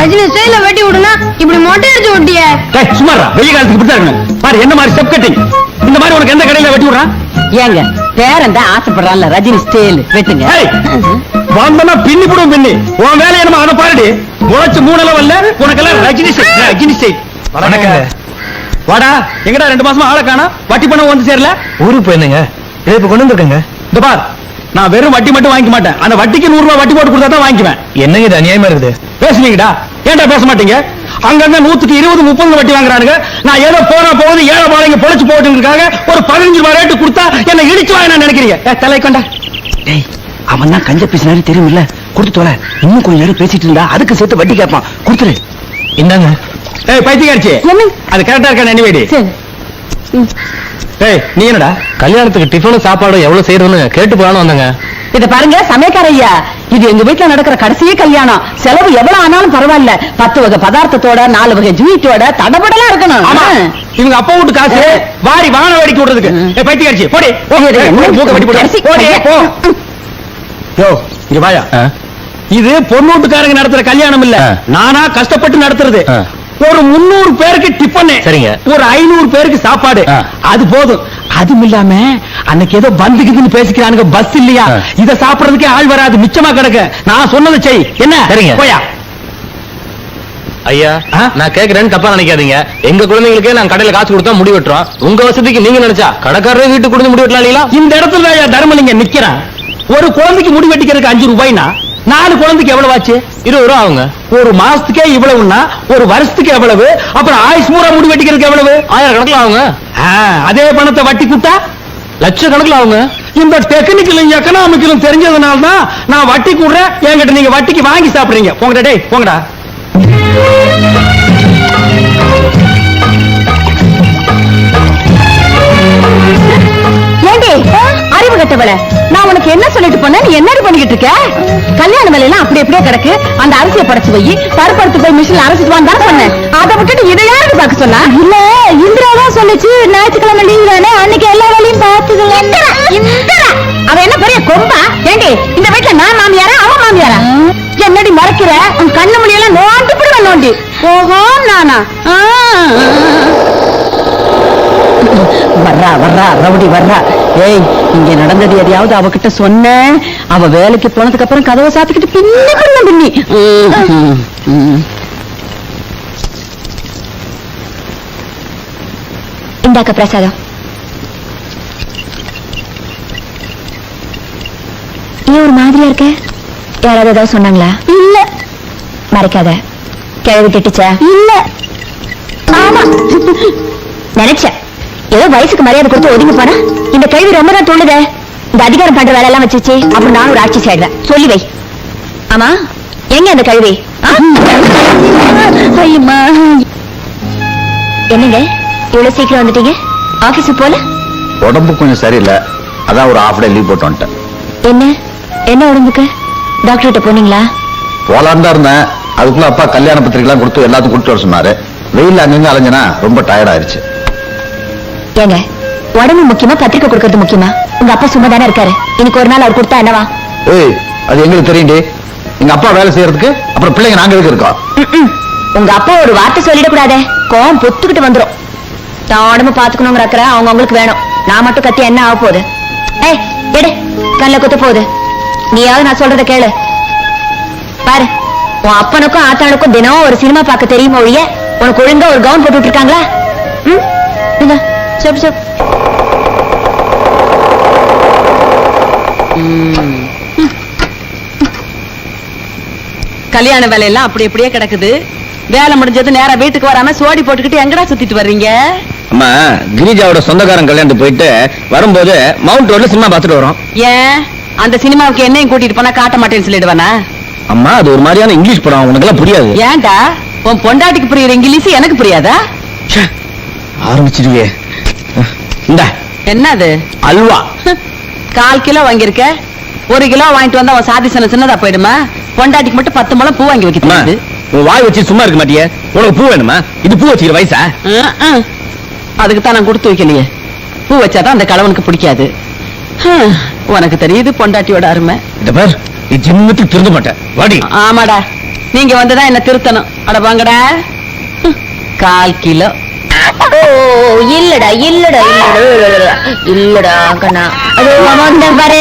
ரஜினி ஸ்டைல வெட்டி விடுனா இப்படி மொட்டை அடிச்சு விட்டிய டேய், வெயில் காலத்துக்கு இப்படி இருக்கணும். பாரு என்ன மாதிரி ஸ்டெப் கட்டிங் இந்த மாதிரி உனக்கு எந்த கடையில வெட்டி விடுறான்? ஏங்க பேரன் தான் ஆசைப்படுறான்ல ரஜினி ஸ்டைல் வெட்டுங்க. ஏய், வந்தனா பின்னி போடும் பின்னி. உன் வேலை என்னமோ அதை பாருடி. முளைச்சு மூணு லெவல்ல உனக்கெல்லாம் ரஜினி ஸ்டைல் ரஜினி ஸ்டைல் வணக்கங்க. வாடா எங்கடா ரெண்டு மாசமா ஆளை காணா? வட்டி பணம் வந்து சேரல? ஊருக்கு போயிருந்தேங்க. இதை இப்ப கொண்டு வந்திருக்கேங்க. இந்த பார் நான் வெறும் வட்டி மட்டும் வாங்கிக்க மாட்டேன். அந்த வட்டிக்கு நூறு ரூபாய் வட்டி போட்டு கொடுத்தா தான் வாங்கிக்குவேன். என்னங்க இது அநியாயமா இருக்குது? பேசுவீங்கடா ஏன்டா பேச மாட்டீங்க? அங்கங்க நூத்துக்கு இருபது முப்பது வட்டி வாங்குறானுங்க. நான் ஏதோ போனா போகுது ஏழை பாளைங்க பொழைச்சு போட்டுருக்காங்க. ஒரு பதினஞ்சு ரூபாய் ரேட்டு கொடுத்தா என்ன இடிச்சு வாங்க நான் நினைக்கிறீங்க? ஏ, தலை கொண்டா. டேய் அவன் தான் கஞ்ச பேசினாரு தெரியுமில்ல. கொடுத்து தொலை. இன்னும் கொஞ்ச நேரம் பேசிட்டு இருந்தா அதுக்கு சேர்த்து வட்டி கேட்பான் கொடுத்துரு. இந்தாங்க. ஏய் பைத்தியக்காரச்சி? அது கரெக்டா இருக்கா நினைவேடி சரி. ஏய் நீ என்னடா? கல்யாணத்துக்கு டிஃபனும் சாப்பாடும் எவ்வளவு செய்யறதுன்னு கேட்டு போலான்னு வந்தேங்க. இத பாருங்க சமயக்கார ஐயா. இது எங்க வீட்டுல நடக்கிற கடைசி கல்யாணம். செலவு எவ்வளவு ஆனாலும் பரவாயில்ல. பத்து வகை பதார்த்தத்தோட நாலு வகை ஜூயிட்டோட தடபடலாம் இருக்கணும். இவங்க அப்பா வீட்டு காசு வாரி வான வேடிக்கை விடுறதுக்கு. ஏய் பைத்தியக்காரச்சி போடி. யோ இங்க வாயா. இது பொண்ணு வீட்டுக்காரங்க நடத்துற கல்யாணம் இல்ல. நானா கஷ்டப்பட்டு நடத்துறது. ஒரு முன்னூறு பேருக்கு டிஃபன் சரிங்க. ஒரு ஐநூறு பேருக்கு சாப்பாடு. அது போதும். அதுவும் இல்லாம அன்னைக்கு ஏதோ பந்துக்குதுன்னு பேசிக்கிறானுங்க பஸ் இல்லையா. இத சாப்பிடுறதுக்கே ஆள் வராது மிச்சமா கிடக்கு. நான் சொன்னதை செய். என்ன? சரிங்க. போயா. ஐயா? நான் கேக்குறேன்னு தப்பா நினைக்காதீங்க. எங்க குழந்தைங்களுக்கே நான் கடையில காசு கொடுத்தா முடி வெட்டுறோம். உங்க வசதிக்கு நீங்க நினைச்சா கடைக்காரரே வீட்டுக்கு கொடுத்து முடி வெட்டலாம் இந்த இடத்துல தர்மலிங்க நிக்கிறான். ஒரு குழந்தைக்கு முடி வெட்டிக்கிறதுக்கு அஞ்சு ரூபாய்னா நாலு குழந்தைக்கு எவ்வளவு ஆச்சு? இருபது ரூபா ஆகுங்க. ஒரு மாசத்துக்கே இவ்வளவுன்னா ஒரு வருஷத்துக்கு எவ்வளவு? அப்புறம் ஆயுஷ் மூரா முடி வெட்டிக்கிறதுக்கு எவ்வளவு? ஆயிரம் கணக்கில் ஆகுங்க அதே பணத்தை வட்டி கூட்டா லட்ச கணக்குல ஆகுங்க. இந்த டெக்னிக்கலும் எக்கனாமிக்கலும் தெரிஞ்சதுனால தான் நான் வட்டி கூடுறேன். என்கிட்ட நீங்க வட்டிக்கு வாங்கி சாப்பிடுறீங்க. போங்கடா டேய் போங்கடா. ஏண்டி? அறிவு கட்டவள. நான் உனக்கு என்ன சொல்லிட்டு போனேன்? நீ என்னடி பண்ணிக்கிட்டு இருக்க? கல்யாண வேலையெல்லாம் அப்படி அப்படியே கிடக்கு. அந்த அரிசியை படைச்சு வை பருப்படுத்து போய் மிஷின் அரைச்சிட்டு தானே சொன்னேன். அதை விட்டுட்டு இதை யாருக்கு பார்க்க சொன்னா? இல்ல இந்திரா தான் சொல்லுச்சு ஞாயிற்றுக்கிழமை லீவ் தானே. அன்னைக்கு எல்லா வேலையும் பார்த்துக்கலாம் அவ என்ன பெரிய கொம்பா? ஏண்டி இந்த வீட்டுல நான் மாமியாரா அவன் மாமியாரா? என்னடி மறைக்கிற? உன் கண்ணு மணியெல்லாம் நோண்டி பிடுவேன் நோண்டி ஓஹோ நானா? ஆ. வர்றா வர்றா ரவுடி வர்றா. ஏய் இங்க நடந்தது எதையாவது அவகிட்ட சொன்ன. அவ வேலைக்கு போனதுக்கு அப்புறம் கதவை சாத்திக்கிட்டு பின்னி பின்ன பின்னி. இந்தாக்க பிரசாதம். ஏன் ஒரு மாதிரியா இருக்க? யாராவது ஏதாவது சொன்னாங்களா? இல்ல. மறைக்காத. கிழவி திட்டுச்சா? இல்ல. ஆமா. நினைச்சேன். ஏதோ வயசுக்கு மரியாதை கொடுத்து ஒதுங்கி போனா? இந்த கேள்வி ரொம்ப தான் தோணுதே. இந்த அதிகாரம் பண்ற வேலை எல்லாம் வச்சுச்சு. அப்புறம் நானும் ஒரு ஆட்சி செய்யறேன் சொல்லி வை. ஆமா? எங்க அந்த கழுவி. என்னங்க? இவ்வளவு சீக்கிரம் வந்துட்டீங்க? ஆபீஸுக்கு போல? உடம்பு கொஞ்சம் சரியில்லை. அதான் ஒரு ஹாஃப் டே லீவ் போட்டு வந்துட்டேன். என்ன? என்ன உடம்புக்கு? டாக்டர்கிட்ட போனீங்களா? போலான்னு தான் இருந்தேன். அதுக்குள்ள அப்பா கல்யாண பத்திரிக்கைலாம் கொடுத்து எல்லாத்துக்கும் கொடுத்து வர சொன்னாரு. வெயில் அங்கங்க அலைஞ்சனா ரொம்ப டயர்ட் ஆயிருச்சு. ஏங்க உடம்பு முக்கியமா பத்திரிக்கை கொடுக்கறது முக்கியமா? உங்க அப்பா சும்மா தானே இருக்காரு. இன்னைக்கு ஒரு நாள் அவர் கொடுத்தா என்னவா? ஏய் அது எங்களுக்கு தெரியும்டி. எங்க அப்பா வேலை செய்யறதுக்கு அப்புறம் பிள்ளைங்க நாங்க எதுக்கு இருக்கோம். உங்க அப்பா ஒரு வார்த்தை சொல்லிடக்கூடாதே. கோவம் பொத்துக்கிட்டு வந்துரும். தான் உடம்பு பாத்துக்கணுங்கிற அக்கறை அவங்க உங்களுக்கு வேணும். நான் மட்டும் கத்தி என்ன ஆக போகுது? ஏய் எடு கல்ல குத்த போகுது. நீயாவது நான் சொல்றத கேளு. பாரு உன் அப்பனுக்கும் ஆத்தானுக்கும் தினம் ஒரு சினிமா பார்க்க தெரியுமா ஒழிய? உனக்கு ஒழுங்கா ஒரு கவுன் போட்டு இருக்காங்களா? ம்? சொப்பு சொப்பு கல்யாண வேலையெல்லாம் அப்படி அப்படியே கிடக்குது. வேலை முடிஞ்சது நேரா வீட்டுக்கு வராம சோடி போட்டுக்கிட்டு எங்கடா சுத்திட்டு வர்றீங்க? அம்மா கிரிஜாவோட சொந்தக்காரன் கல்யாணத்துக்கு போயிட்டு வரும்போது மவுண்ட் ரோட்ல சினிமா பார்த்துட்டு வரோம். ஏன்? அந்த சினிமாவுக்கு என்னையும் கூட்டிட்டு போனா காட்ட மாட்டேன்னு சொல்லிடுவானா? அம்மா அது ஒரு மாதிரியான இங்கிலீஷ் படம் உனக்கு எல்லாம் புரியாது. ஏன்டா? உன் பொண்டாட்டிக்கு புரியுற இங்கிலீஷ் எனக்கு புரியாதா? ஆரம்பிச்சிருவே இந்த. என்னது? அல்வா. கால் கிலோ வாங்கியிருக்க? ஒரு கிலோ வாங்கிட்டு வந்தா உன் சாதி சின்ன சின்னதா போயிடுமா? பொண்டாட்டிக்கு மட்டும் பத்து முளம் பூ வாங்கி வைக்க அம்மா, தெரியுது. உன் வாய் வச்சு சும்மா இருக்க மாட்டியே? உனக்கு பூ வேணுமா? இது பூ வச்சுக்கிற வயசா. அதுக்கு தான் நான் கொடுத்து வைக்கலையே. பூ வச்சாதான் அந்த கணவனுக்கு பிடிக்காது. உனக்கு தெரியுது பொண்டாட்டியோட அருமை. இந்த பேர் இது ஜிம்மத்துக்கு திருந்த மாட்டேன் வாடி. ஆமாடா. நீங்க வந்துதான் என்ன திருத்தணும். அட வாங்கடா. கால் கிலோ. இல்லடா இல்லடா இல்லடா இல்லடா கண்ணா. அது வந்தேன் பாரு.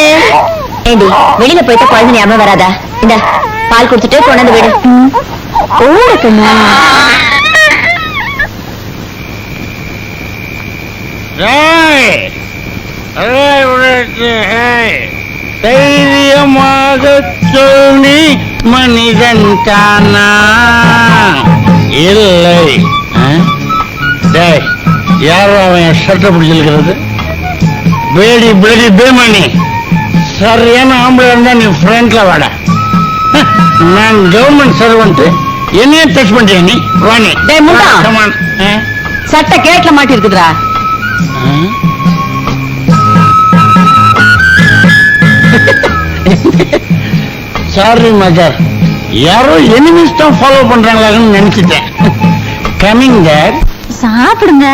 ஏண்டி வெளியில போயிட்டு குழந்தை ஞாபகம் வராதா? இந்த பால் குடிச்சிட்டு கொண்டாந்து விடு. ஓட கண்ணா. தைரியமாக சொல்லி மனிதன் தானா? இல்லை. யாரோ அவன் சட்டை பிடிச்சிருக்கிறது பேடி பேடி பேமணி. சரியான ஆம்பளை இருந்தா நீ ஃப்ரண்ட்ல வாட. நான் கவர்மெண்ட் சர்வெண்ட் என்னையும் டச் பண்றியா நீ? வாணி சட்டை கேட்ல மாட்டி இருக்குதுடா. சாரி மதர் யாரோ எனிமிஸ் தான் ஃபாலோ பண்றாங்களான்னு நினைச்சிட்டேன். கமிங் சாப்பிடுங்க.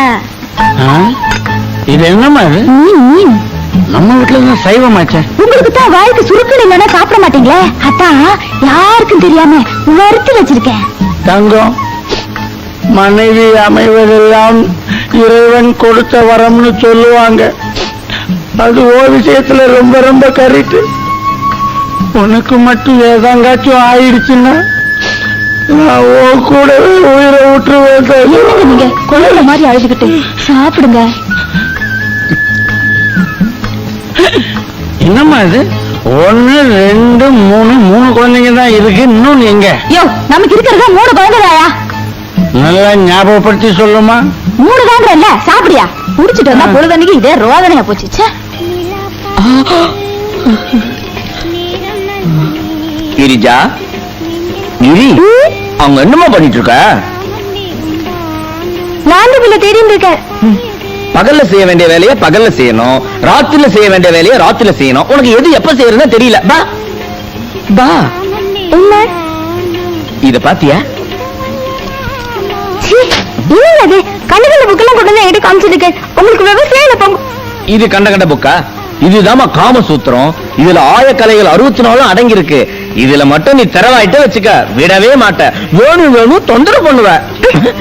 இது என்னமா இது? நம்ம வீட்டுல தான் சைவமாச்சே? உங்களுக்கு தான் வாய்க்கு சுருக்கல் இல்லைன்னா சாப்பிட மாட்டீங்களே? அதான் யாருக்கும் தெரியாம வறுத்து வச்சிருக்கேன். தங்கம் மனைவி அமைவதெல்லாம் இறைவன் கொடுத்த வரம்னு சொல்லுவாங்க. அது ஓ விஷயத்துல ரொம்ப ரொம்ப கரெக்ட் உனக்கு மட்டும் ஏதாங்காச்சும் ஆயிடுச்சுன்னா? நான் ஓ கூடவே உயிரை விட்டுருவேன் தங்கம். நீங்க குழந்தை மாதிரி அழுதுகிட்டு. சாப்பிடுங்க. என்னம்மா இது? ஒன்னு ரெண்டு மூணு மூணு குழந்தைங்க தான் இருக்கு. இன்னொன்னு எங்க? யோ நமக்கு இருக்கிறதா மூணு குழந்தைதாயா நல்லா ஞாபகப்படுத்தி சொல்லுமா? மூணு தாங்கறல்ல சாப்பிடியா? குடிச்சிட்டு வந்தா பொழுதன்னைக்கு இதே ரோதனையா போச்சு. ச்சே. கிரிஜா கிரி அவங்க என்னமா பண்ணிட்டு இருக்க நான் பிள்ளை தேடிட்டு இருக்கேன். பகல்ல செய்ய வேண்டிய வேலையை பகல்ல செய்யணும். ராத்திரில செய்ய வேண்டிய வேலையை ராத்திரில செய்யணும். உனக்கு எது எப்ப செய்யறதுன்னு தெரியல. பா பா என்ன இத பாத்தியா? கண்ணு கண்ட புக்கெல்லாம் கொண்டு வந்து என்கிட்ட காமிச்சிருக்கு உங்களுக்கு விவசாயம் இது கண்ட கண்ட புக்கா? இதுதாம்மா காமசூத்திரம். இதுல ஆயக்கலைகள் அறுபத்தி நாலும் அடங்கி இருக்கு இதுல மட்டும் நீ திறவாயிட்ட வச்சுக்க. விடவே மாட்ட. வேணும் வேணும் தொந்தரவு பண்ணுவ.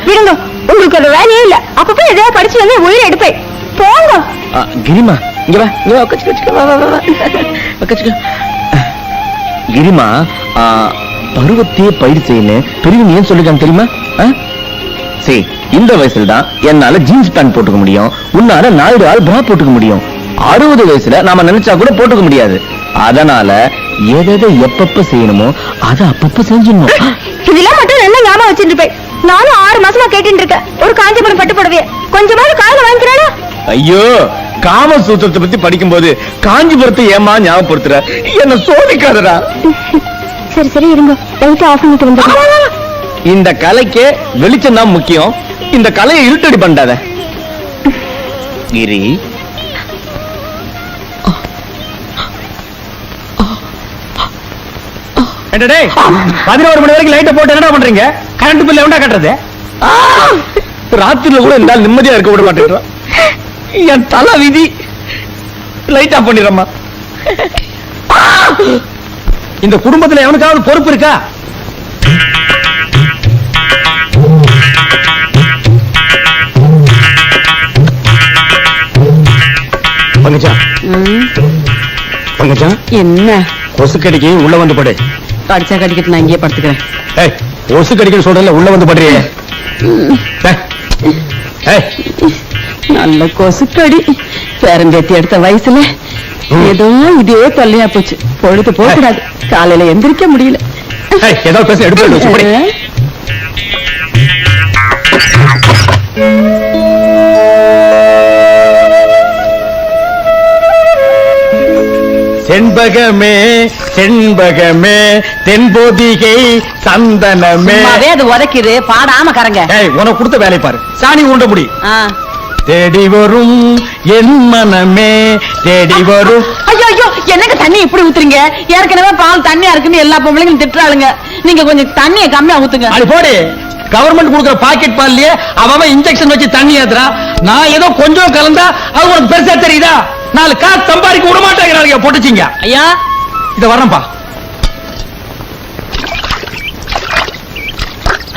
விடுங்க உங்களுக்கு ஒரு வேலையே இல்ல. அப்பப்ப எதாவது படிச்சு வந்து உயிரை எடுப்பேன். போங்க. கிரிமா இங்க வா. இங்க வா உட்காச்சுக்க, உட்காச்சுக்க, வா வா வா. கிரிமா பருவத்தையே பயிர் செய்யணும் பெரியவங்க ஏன் சொல்லிருக்காங்க தெரியுமா? சரி இந்த வயசுல தான் என்னால ஜீன்ஸ் பேண்ட் போட்டுக்க முடியும். உன்னால நாலு ஆள் பிரா போட்டுக்க முடியும். அறுபது வயசுல நாம நினைச்சா கூட போட்டுக்க முடியாது. அதனால எதை எப்பப்ப செய்யணுமோ அதை அப்பப்ப செஞ்சிடணும். இதெல்லாம் மட்டும் என்ன ஞாபகம் வச்சிருப்பேன் நானும் ஆறு மாசமா கேட்டுட்டு இருக்கேன். ஒரு காஞ்சிபுரம் பட்டு புடவைய. கொஞ்சமாவது காலைல வாங்கிக்கிறானா? ஐயோ காமசூத்திரத்தை பத்தி படிக்கும்போது காஞ்சிபுரத்தை ஏமா ஞாபகப்படுத்துற? என்ன சோதிக்காதடா. சரி சரி இருங்க. லைட் ஆஃப் பண்ணிட்டு வந்து இந்த கலைக்கு வெளிச்சம் தான் முக்கியம். இந்த கலையை இருட்டடி பண்ணாத கிரி என்ன டேய் பதினோரு மணி வரைக்கும் லைட்டை போட்டு என்னடா பண்றீங்க? கரண்ட் பில் எவன்டா கட்டுறது? ராத்திரில கூட என்னால் நிம்மதியா இருக்க விட மாட்டேங்கிறான் என் தலை விதி. லைட் ஆஃப் பண்ணிடுறம்மா. இந்த குடும்பத்துல எவனுக்காவது பொறுப்பு இருக்கா? பங்கஜா. பங்கஜா. என்ன? கொசு கடிக்கு உள்ள வந்து படு. கடிச்சா கடிக்கிட்டு நான் இங்கேயே படுத்துக்கிறேன். ஏய் கொசு கடிக்கன்னு சொல்றல உள்ள வந்து படுறியே நல்ல கொசுக்கடி பேரம்பேத்தி எடுத்த வயசுல ஏதோ இதே தொல்லையா போச்சு. பொழுது போக கூடாது காலையில எந்திரிக்க முடியல. ஏதாவது பேச எடுத்து செண்பகமே செண்பகமே தென்பொதிகை சந்தனமே. அது உதைக்குது பாடாம கரங்க. உனக்கு கொடுத்த வேலை பாரு. சாணி உண்ட முடி. தேடி வரும் என் மனமே தேடி வரும். ஐயோ ஐயோ என்னங்க தண்ணி இப்படி ஊத்துறீங்க? ஏற்கனவே பால் தண்ணியா இருக்குன்னு எல்லா பொம்பளைங்களும் திட்டுறாளுங்க. நீங்க கொஞ்சம் தண்ணியை கம்மியா ஊத்துங்க. அது போடி. கவர்மெண்ட் கொடுக்குற பாக்கெட் பால்லயே அவன் இன்ஜெக்ஷன் வச்சு தண்ணி ஏத்துறான் நான் ஏதோ கொஞ்சம் கலந்தா அது உனக்கு பெருசா தெரியுதா? நாலு காசு சம்பாதிக்க விட மாட்டேங்கிறாங்க பொட்டுச்சிங்க. ஐயா இத வரேன்ப்பா.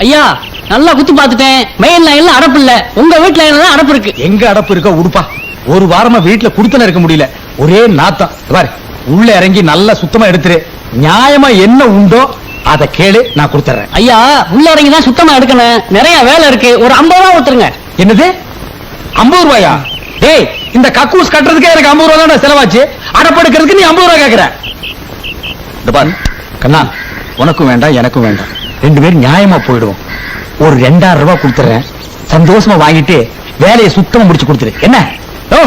ஐயா நல்லா குத்து பார்த்துட்டேன். மெயின் லைன்ல அடப்பு இல்ல. உங்க வீட்டு லைன்ல தான் அடப்பு இருக்கு? எங்க அடப்பு இருக்கோ உடுப்பா. ஒரு வாரமா வீட்டுல குடுத்தன இருக்க முடியல. ஒரே நாத்தம். பாரு உள்ள இறங்கி நல்லா சுத்தமா எடுத்துரு. நியாயமா என்ன உண்டோ அதை கேளு நான் கொடுத்துறேன் ஐயா உள்ள இறங்கி தான் சுத்தமா எடுக்கணும். நிறைய வேலை இருக்கு. ஒரு ஐம்பது ரூபா ஊத்துருங்க என்னது? ஐம்பது ரூபாயா? டேய் இந்த கக்கூஸ் கட்டுறதுக்கே எனக்கு ஐம்பது ரூபா தான் செலவாச்சு. அடப்படுக்கிறதுக்கு நீ ஐம்பது ரூபா கேக்குற. பாரு கண்ணா உனக்கும் வேண்டாம் எனக்கும் வேண்டாம். ரெண்டு பேரும் நியாயமா போயிடுவோம். ஒரு ரெண்டாயிரம் ரூபாய் கொடுத்துறேன். சந்தோஷமா வாங்கிட்டு வேலையை சுத்தமா முடிச்சு கொடுத்துரு. என்ன? ஓ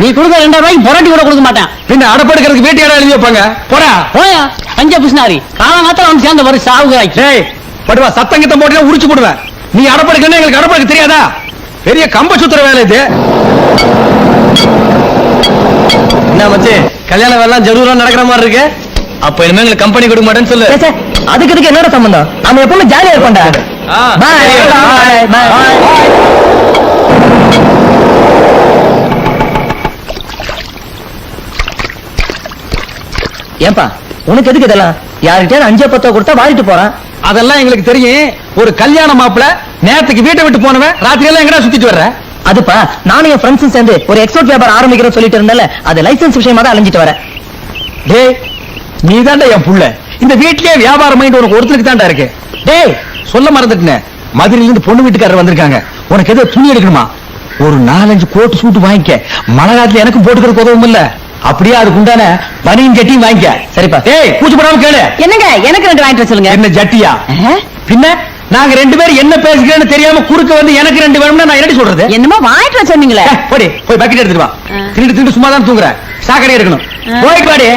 நீ கொடுக்க ரெண்டாயிரம் ரூபாய்க்கு பொராட்டி கூட கொடுக்க மாட்டேன். பின்ன அடப்படுக்கிறதுக்கு வீட்டு இடம் எழுதி வைப்பாங்க. போடா. போயா? பஞ்ச பிஸ்னாரி காலங்காத்திரம் வந்து சேர்ந்த ஒரு சாவு ஆயிடுச்சு டேய் படுவா சத்தங்கத்தை போட்டு உரிச்சு போடுவேன். நீ அடப்படுக்கணும் எங்களுக்கு அடப்படுக்க தெரியாதா? பெரிய கம்ப சுத்துற வேலை இது. என்ன மச்சி கல்யாண வேலை ஜரூரா நடக்கிற மாதிரி இருக்கு. அப்ப இனிமே எங்களுக்கு கம்பெனி கொடுக்க மாட்டேன்னு சொல்லு அதுக்கு இதுக்கு என்னோட சம்பந்தம் நாம எப்பவுமே ஜாலியா Bye. சரி. Bye. Bye. ஏன்பா உனக்கு எதுக்கு இதெல்லாம் யார்கிட்டயாவது அஞ்சோ பத்தோ கொடுத்தா வாங்கிட்டு போறான் அதெல்லாம் எங்களுக்கு தெரியும் ஒரு கல்யாண மாப்பிள நேரத்துக்கு வீட்டை விட்டு போனவன் ராத்திரி எல்லாம் எங்கடா சுத்திட்டு வர்ற அதுப்பா நானும் என் ஃப்ரெண்ட்ஸும் சேர்ந்து ஒரு எக்ஸ்போர்ட் வியாபாரம் ஆரம்பிக்கிறேன்னு சொல்லிட்டு இருந்தேன்ல அது லைசென்ஸ் விஷயமா தான் அலைஞ்சிட்டு வரேன் டேய் நீ என் புள்ள. இந்த வீட்லயே வியாபாரம் மைண்ட் உனக்கு ஒருத்தருக்கு தான்டா இருக்கு. டேய் சொல்ல மறந்துட்டேன். மதுரையில இருந்து பொண்ணு வீட்டுக்காரர் வந்திருக்காங்க. உனக்கு ஏதோ துணி எடுக்கணுமா? ஒரு நாலஞ்சு கோட்டு சூட்டு வாங்கிக்க. மழை காலத்துல எனக்கும் போட்டுக்கிறதுக்கு உதவும் இல்ல. அப்படியே அதுக்கு உண்டான பனியும் ஜட்டியும் வாங்கிக்க. சரிப்பா. டேய் கூச்சப்படாம கேளு. என்னங்க எனக்கு ரெண்டு வாங்கிட்டு சொல்லுங்க. என்ன ஜட்டியா? பின்ன நாங்க ரெண்டு பேரும் என்ன பேசுகிறேன்னு தெரியாம குறுக்க வந்து எனக்கு ரெண்டு வேணும்னா நான் என்ன சொல்றது? என்னமோ வாங்கிட்டு சொன்னீங்களே. ஏய், போடி போய் பக்கெட் எடுத்துட்டு வா. திருட்டு திருட்டு சும்மா தான் தூங்குற. சாக்கடை எடுக்கணும். போயிட்டு வாடி?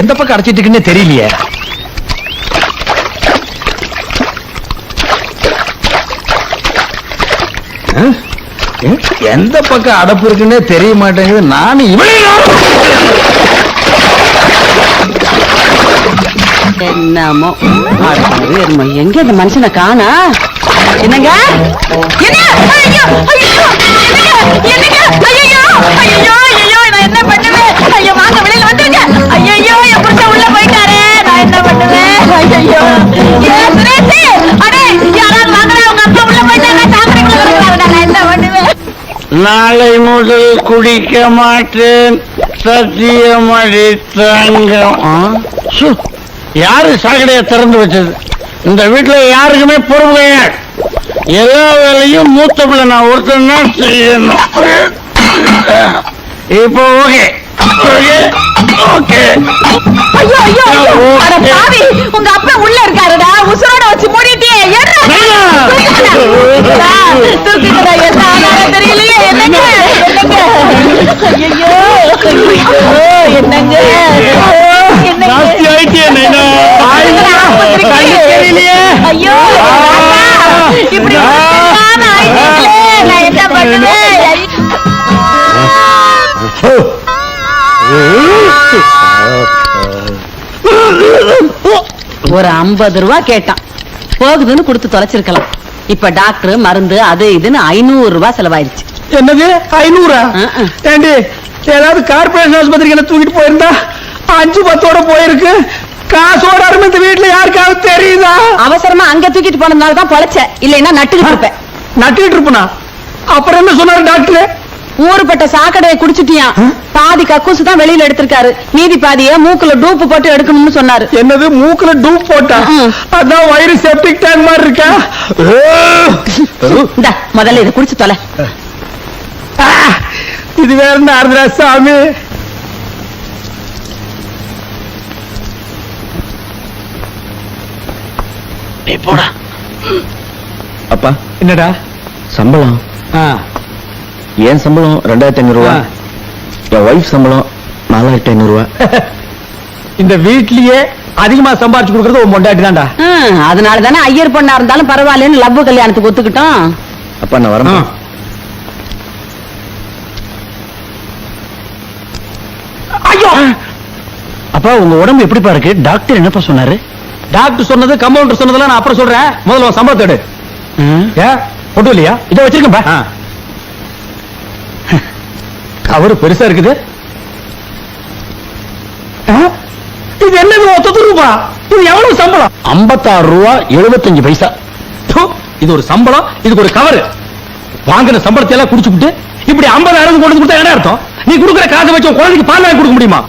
எந்த பக்கம் அடைச்சிட்டு இருக்குன்னு தெரியலையே எந்த பக்கம் அடப்பு இருக்குன்னே தெரிய மாட்டேங்குது. நானும் இவனே என்னமோ? எங்க இந்த மனுஷனை காணா? என்னங்க? என்ன? ஐயோ ஐயோ என்னங்க? என்னங்க? ஐயோ ஐயோ வாங்க வெளியில வந்துருங்க. ஐயோ என் புருஷன் உள்ள போயிட்டாரே. நான் என்ன பண்ணுவேன்? ஐயோ சுரேஷ் அடே யாராவது வாங்கடா உங்க அப்பா உள்ள சாக்கடைக்குள்ள கிடக்குறாருடா நான் என்ன பண்ணுவேன்? நாளை முதல் குடிக்க மாட்டேன். சத்தியமடி தங்கம் சு, யாரு சாக்கடையை திறந்து வச்சது? இந்த வீட்டுல யாருக்குமே பொறுப்பு கிடையாது. எல்லா வேலையும் மூத்த பிள்ளை நான் ஒருத்தன் தான் செய்யணும். இப்போ ஓகே. ஓகே ஐயோ ஐயோ அட பாவி உங்க அப்பா உள்ள இருக்காருடா உசுரோட வச்சு மூடிட்டே என்ன ஆனாலும் தெரியலையே என்னங்க ஐயோ என்னங்க நைனா தெரியலையே ஐயோ இப்படி நான் ஆயிட்டீங்களே நான் என்ன பண்ணுவேன் ஒரு ஐம்பது ரூபா கேட்டான். போகுதுன்னு கொடுத்து தொலைச்சிருக்கலாம். இப்ப டாக்டர் மருந்து அது இதுன்னு ஐநூறு ரூபாய் செலவாயிருச்சு. என்னது? ஐநூறா. ஏண்டி ஏதாவது கார்பரேஷன் ஆஸ்பத்திரிக்கு என்ன தூக்கிட்டு போயிருந்தா? அஞ்சு பத்தோட போயிருக்கு. காசோட அருமை இந்த வீட்டுல யாருக்காவது தெரியுதா? அவசரமா அங்க தூக்கிட்டு போனதுனால தான் பொழைச்ச இல்லைன்னா நட்டுக்கிட்டு இருப்பேன். நட்டுக்கிட்டு இருப்பனா? அப்புறம் என்ன சொன்னாரு டாக்டர் ஊருப்பட்ட சாக்கடையை குடிச்சிட்டியான் பாதி கக்கூசு தான் வெளியில எடுத்திருக்காரு. மீதி பாதிய மூக்குல டூப்பு போட்டு எடுக்கணும்னு சொன்னாரு. என்னது மூக்குல டூப் போட்டா. அதான் வயிறு செப்டிக் டேங்க் மாதிரி இருக்கா? இந்த முதல்ல இதை குடிச்சு தொலை. இது வேற என்ன ஆறுதுரா சாமி? போடா. அப்பா. என்னடா? சம்பளம். ஆ, என் சம்பளம் ரெண்டாயிரத்தி ஐநூறு ரூபா ஆ. என் ஒய்ஃப் சம்பளம் நாலாயிரத்தி ஐநூறு ரூபா இந்த வீட்லயே அதிகமா சம்பாரிச்சு கொடுக்கறது உன் பொண்டாட்டி தான்டா. அதனால தானே ஐயர் பொண்ணா இருந்தாலும் பரவாயில்லன்னு லவ் கல்யாணத்துக்கு ஒத்துக்கிட்டோம். அப்பா நான் வரேன். ஐயோ! அப்பா உங்க உடம்பு எப்படிப்பா இருக்கு? டாக்டர் என்னப்பா சொன்னாரு? டாக்டர் சொன்னது கம்பவுண்டர் சொன்னதெல்லாம் நான் அப்புறம் சொல்றேன். முதல்ல உன் சம்பளத்தை எடு. ஏன்? பொட்டு இல்லையா இதை வச்சிருக்கேன் கவரு பெருசா இருக்குது. இது என்ன ஒத்த ரூபா? இது எவ்வளவு சம்பளம்? ஐம்பத்தாறு ரூபா எழுபத்தஞ்சு பைசா. இது ஒரு சம்பளம் இதுக்கு ஒரு கவரு. வாங்கின சம்பளத்தை எல்லாம் குடிச்சுட்டு இப்படி ஐம்பதாயிரம் கொண்டு கொடுத்தா என்ன அர்த்தம்? நீ கொடுக்குற காசை வச்சு குழந்தைக்கு பால் வாங்கி கொடுக்க முடியுமா?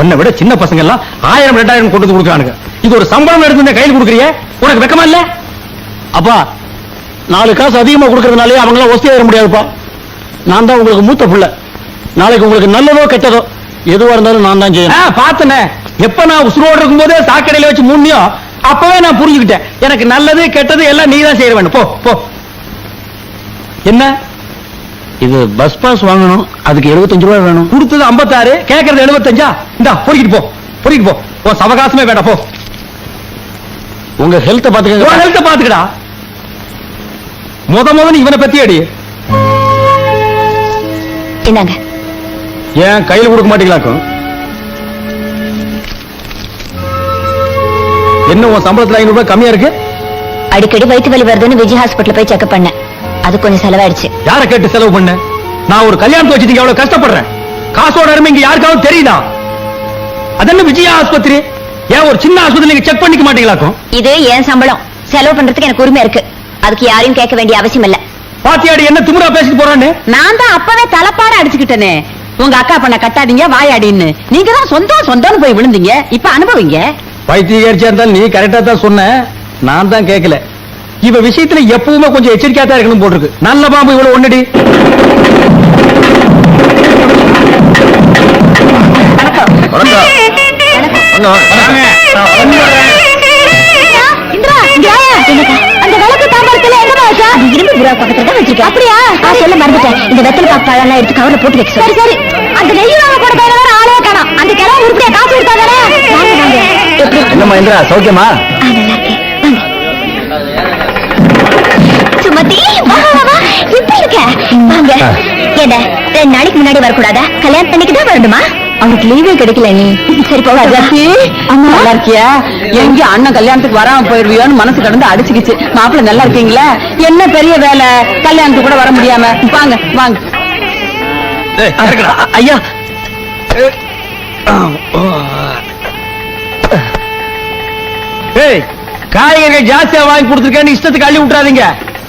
உன்னை விட சின்ன பசங்க எல்லாம் ஆயிரம் ரெண்டாயிரம் கொண்டு வந்து கொடுக்குறானுங்க. இது ஒரு சம்பளம் எடுத்து கையில் கொடுக்குறிய? உனக்கு வெக்கமா இல்ல? அப்பா நாலு காசு அதிகமா கொடுக்கறதுனாலே அவங்களாம் எல்லாம் ஒஸ்தி ஏற முடியாதுப்பா. நான் தான் உங்களுக்கு மூத்த புள்ள. நாளைக்கு உங்களுக்கு நல்லதோ கெட்டதோ எதுவா இருந்தாலும் நான் தான் செய்யணும். பார்த்தனே. எப்ப நான் உசுரோடு இருக்கும் போதே சாக்கடையில வச்சு முன்னியோ அப்பவே நான் புரிஞ்சுக்கிட்டேன். எனக்கு நல்லது கெட்டது எல்லாம் நீ தான் செய்ய வேண்டும். போ போ. என்ன? இது பஸ் பாஸ் வாங்கணும். அதுக்கு எழுபத்தஞ்சு ரூபாய் வேணும். கொடுத்தது 56 கேட்கறது 75 இந்தா பொறுக்கிட்டு போ. பொறுக்கிட்டு போ. போ சவகாசமே வேண்டாம் போ. உங்க ஹெல்த்த உன் பாத்துக்கங்க ஹெல்த்த பாத்துக்கடா முத முதன்னு இவனை பத்தி அடி. என்னங்க? ஏன் கையில் கொடுக்க மாட்டீங்களாக்கும்? என்ன உன் சம்பளத்துல ஐநூறு ரூபாய் கம்மியா இருக்கு? அடிக்கடி வயிற்று வலி வருதுன்னு விஜய் ஹாஸ்பிட்டல் போய் செக்அப் பண்ணேன். அது கொஞ்சம் செலவாயிடுச்சு. யார கேட்டு செலவு பண்ண? நான் ஒரு கல்யாணத்தை வச்சுட்டு எவ்வளவு கஷ்டப்படுறேன். காசோட அருமை இங்க யாருக்காவது தெரியுதா? அதென்ன விஜயா ஆஸ்பத்திரி? ஏன் ஒரு சின்ன ஆஸ்பத்திரி நீங்க செக் பண்ணிக்க மாட்டீங்களாக்கும்? இது என் சம்பளம்? செலவு பண்றதுக்கு எனக்கு உரிமை இருக்கு. அதுக்கு யாரையும் கேட்க வேண்டிய அவசியம் இல்ல. பாத்தியாடி என்ன திமுறா பேசிட்டு போறான்னு? நான் தான் அப்பவே தலைப்பாட அடிச்சுக்கிட்டேனே. உங்க அக்கா பண்ண கட்டாதீங்க வாயாடின்னு. நீங்க தான் சொந்தம் சொந்தம்னு போய் விழுந்தீங்க. இப்ப அனுபவிங்க. பைத்தியக்காரிச்சா இருந்தாலும் நீ கரெக்டா தான் சொன்ன. நான் தான் கேட்கல இவ விஷயத்துல எப்பவுமே கொஞ்சம் எச்சரிக்கையா தான் இருக்கணும் போட்டிருக்கு. நல்ல பாம்பு இவ்வளவு. என்னக்கா? அந்த தாம்பரத்துல எங்கம்மா வச்சா? அது இரும்பு புறா பக்கத்துல தான் வச்சிருக்கேன். அப்படியா? நான் சொல்ல மறந்துட்டேன். இந்த வெத்தலை பாக்கு எடுத்து கவர்ல போட்டு வைக்க. சரி, சரி. அந்த நெய் வாங்க கூட கையில வேற ஆளே காணோம். அந்த கிழமை உருப்படியா காசு கொடுத்தாதானே? வாங்க, வாங்க. எப்படி? என்னம்மா இந்திரா சௌக்கியமா ஆ, நல்லா இருக்கேன். சுமதி, வா, வா, வா. எப்படி இருக்க? வாங்க. என்ன, ரெண்டு நாளைக்கு முன்னாடி வரக்கூடாதா கல்யாணம் பண்ணிக்கு தான் வரணுமா அவனுக்கு லீவே கிடைக்கல நீ. சரி போகாத நல்லா இருக்கியா? எங்க அண்ணன் கல்யாணத்துக்கு வராம போயிருவியோன்னு மனசு கடந்து அடிச்சுக்கிச்சு. மாப்பிள்ளை நல்லா இருக்கீங்களா? என்ன பெரிய வேலை? கல்யாணத்துக்கு கூட வர முடியாம. வாங்க வாங்க. ஐயா. ஏய் காய்கறிகள் ஜாஸ்தியா வாங்கி கொடுத்துருக்கேன்னு இஷ்டத்துக்கு அள்ளி விட்டுறாதீங்க.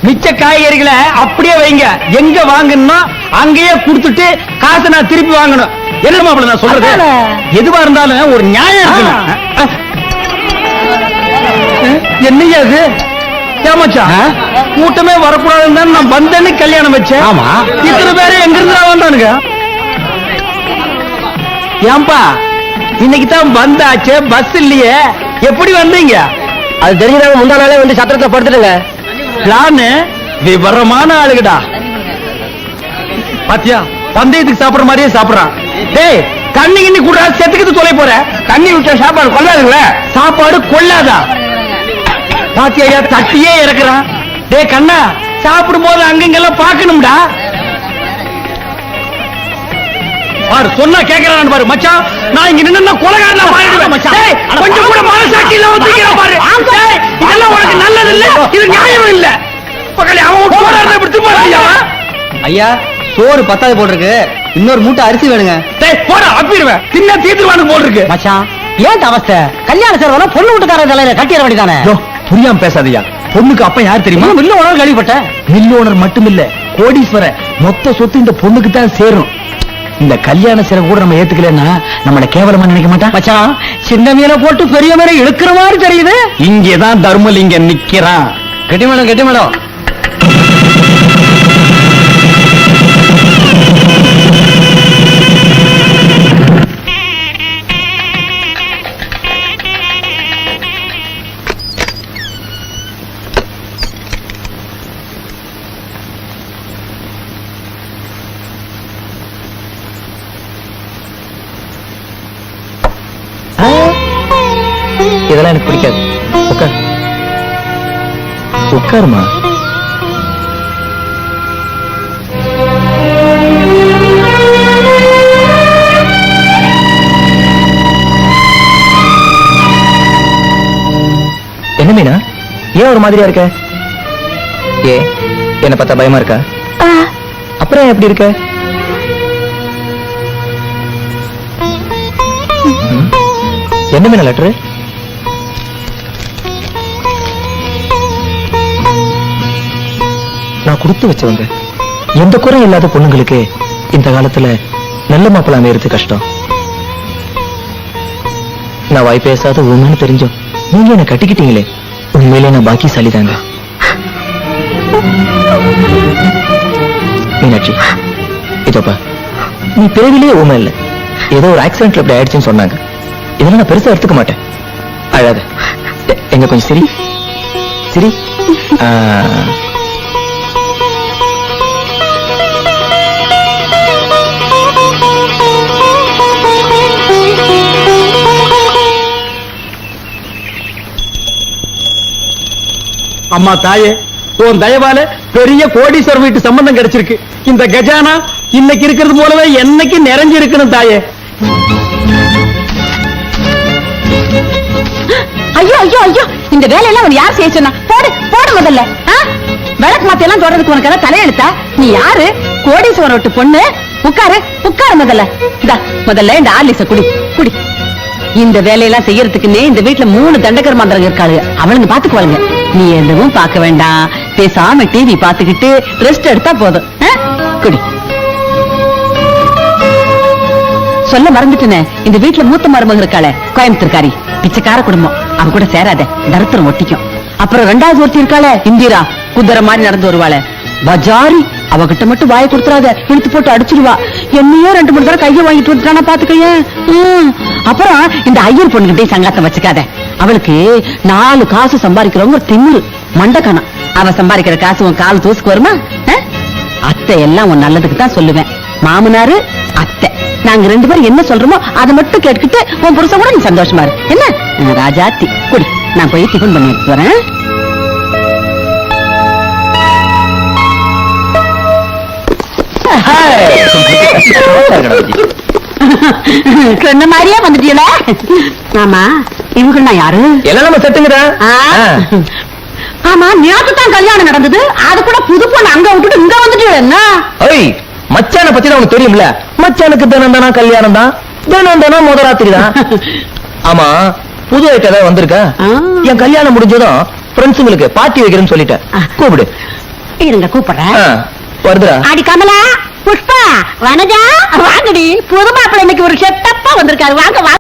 மிச்ச காய்கறிகளை அப்படியே வைங்க. எங்க வாங்கணும்னா அங்கேயே கொடுத்துட்டு காசை நான் திருப்பி வாங்கணும். என்ன மாப்பிள்ள நான் சொல்றது. எதுவா இருந்தாலும் ஒரு நியாயம் அஹ், என்னய்யா இது? ஏமாச்சா கூட்டமே வரக்கூடாதுன்னு தான் நான் வந்தேன்னு கல்யாணம் வச்சேன். ஆமா. இத்தனை பேரு எங்க இருந்து வந்தானுங்க? ஏன்பா இன்னைக்கு தான் வந்தாச்சே பஸ் இல்லையே. எப்படி வந்தீங்க? அது தெரிஞ்சதாங்க முந்தா நாளே வந்து சத்திரத்துல படுத்துடுங்க பிளான் விவரமான ஆளுகடா. பாத்தியா பந்தயத்துக்கு சாப்பிடுற மாதிரியே சாப்பிடுறான். டேய் தண்ணி கிண்ணி கூட செத்துக்கிட்டு தொலை போற. தண்ணி விட்ட சாப்பாடு கொள்ளாதுங்கள? சாப்பாடு கொள்ளாதா? பாத்தியா தட்டியே இறக்குறான். டேய் கண்ணா சாப்பிடும் போது அங்கங்கெல்லாம் பார்க்கணும்டா. பாரு சொன்னா கேக்குறான் பாரு மச்சான். நான் இங்க நின்னா கொலகாரனா மாறிடுவேன் மச்சான். கொஞ்சம் கூட மனசாட்சி இல்லாம தூக்கிறா பாரு. இதெல்லாம் உனக்கு நல்லது இல்ல இது நியாயம் இல்ல. பக்கத்துல அவன் போறாரு இப்படி தும்பாடியா ஐயா? சோறு பத்தாவது போட்டிருக்கு இன்னொரு மூட்டை அரிசி வேணுங்க. டேய் போடா அப்பிடுவேன். தின்ன தீத்துவானு போல் இருக்கு மச்சான் ஏன் அவஸ்தை? கல்யாண சேரவனா பொண்ணு வீட்டுக்கார தலையில கட்டிட வேண்டியதானே? யோ, புரியாம பேசாதயா. பொண்ணுக்கு அப்ப யார் தெரியுமா? மில்ல உணவு கேள்விப்பட்டேன் மில் ஓனர் மட்டும் இல்ல கோடீஸ்வர. மொத்த சொத்து இந்த பொண்ணுக்கு தான் சேரும். இந்த கல்யாண செலவு கூட நம்ம ஏத்துக்கலன்னா நம்மள கேவலமா நினைக்க மாட்டான்? மச்சான் சின்ன மீனை போட்டு பெரிய மீனை இழுக்கிற மாதிரி தெரியுது. இங்கதான் தர்மலிங்கம் நிக்கிறான். கெட்டி மேடம் கெட்டி மேடம் உட்காருமா என்ன மீனா? ஏன் ஒரு மாதிரியா இருக்க? ஏ என்ன பார்த்தா பயமா இருக்கா? அப்புறம் எப்படி இருக்க. என்ன மீனா லெட்டரு நான் கொடுத்து வச்சவங்க. எந்த குறை இல்லாத பொண்ணுங்களுக்கு இந்த காலத்துல நல்ல மாப்பிள்ள அமையறது கஷ்டம். நான் வாய் பேசாத உண்மைன்னு தெரிஞ்சோம். நீங்க என்ன கட்டிக்கிட்டீங்களே. உண்மையிலே நான் பாக்கி தாங்க மீனாட்சி இதோப்பா நீ பிறவிலேயே உண்மை இல்லை. ஏதோ ஒரு ஆக்சிடென்ட்ல இப்படி ஆயிடுச்சுன்னு சொன்னாங்க. இதெல்லாம் நான் பெருசா எடுத்துக்க மாட்டேன். அழாத. எங்க கொஞ்சம் சரி. சரி. அம்மா தாயே உன் தயவால பெரிய கோடீஸ்வர வீட்டு சம்பந்தம் கிடைச்சிருக்கு. இந்த கஜானா இன்னைக்கு இருக்கிறது போலவே என்னைக்கு நிறைஞ்சு இருக்கணும் தாயே. ஐயோ ஐயோ ஐயோ. இந்த வேலையெல்லாம் அவன் யார் செய்ய சொன்னா? போடு போடு முதல்ல. ஆ? விளக்கு மாத்தி எல்லாம் தொடர்றதுக்கு உனக்கு எல்லாம் தலையெழுத்தா? நீ யாரு? கோடீஸ்வரன் விட்டு பொண்ணு? உட்காரு உட்காரு முதல்ல. இந்த முதல்ல இந்த ஆர்லிச குடி குடி. இந்த வேலையெல்லாம் செய்யறதுக்குன்னே இந்த வீட்டுல மூணு தண்டகர் மந்திரங்க இருக்காளுங்க. அவளுங்க பாத்துக்குவாளுங்க. நீ எதுவும் பார்க்க வேண்டாம். பேசாம டிவி பார்த்துக்கிட்டு ரெஸ்ட் எடுத்தா போதும். குடி. சொல்ல மறந்துட்டேனே. இந்த வீட்டுல மூத்த மருமக இருக்காளே கோயம்புத்தூர்காரி. பிச்சைக்கார குடும்பம். அவ கூட சேராத தரத்திரம் ஒட்டிக்கும். அப்புறம் ரெண்டாவது ஒருத்தி இருக்காளே இந்திரா. குதிரை மாதிரி நடந்து வருவாளே. பஜாரி. அவகிட்ட மட்டும் வாயை கொடுத்துறாத இழுத்து போட்டு அடிச்சிருவா. என்னையோ ரெண்டு மூணு தடவை கையை வாங்கிட்டு வந்துட்டானா பாத்துக்கையே அப்புறம் இந்த ஐயர் பொண்ணுகிட்டே சங்காத்தம் வச்சுக்காத. அவளுக்கு நாலு காசு சம்பாதிக்கிறவங்க திமிரு மண்டக்கணம். அவ சம்பாதிக்கிற காசு உன் கால் தூசுக்கு வருமா? அத்தை எல்லாம் உன் நல்லதுக்கு தான் சொல்லுவேன். மாமனாரு அத்தை. நாங்க ரெண்டு பேரும் என்ன சொல்றோமோ அதை மட்டும் கேட்டுக்கிட்டு உன் புருஷன் கூட நீ சந்தோஷமா இரு. என்ன? ராஜாத்தி குடி. நான் போய் டிஃபன் பண்ணி எடுத்து வரேன் சொன்ன மாதிரியே வந்துட்டீங்களே ஆமா இவங்க நான் யாரு? எல்லாம் நம்ம செட்டுங்கடா ஆ. ஆமா நேத்து தான் கல்யாணம் நடந்தது. அது கூட புது பொண்ணு அங்க விட்டுட்டு இங்க வந்துட்டு என்ன? ஓய் மச்சான பத்தி தான் உனக்கு தெரியும்ல? மச்சானுக்கு தினம் தானா கல்யாணம் தான்? தினம் தினம் முதராத்திரி தான்? ஆமா புது ஐட்டம் ஏதாவது வந்திருக்கா. என் கல்யாணம் முடிஞ்சதும் ஃப்ரெண்ட்ஸுங்களுக்கு பார்ட்டி வைக்கிறேன்னு சொல்லிட்டேன். கூப்பிடு. இருங்க கூப்பிடுறேன். ஆ, வருதுடா. அடி கமலா புஷ்பா வனஜா வாங்கடி. புது மாப்பிள்ளை இன்னைக்கு ஒரு செட்டப்பா வந்திருக்காரு. வாங்க வாங்க.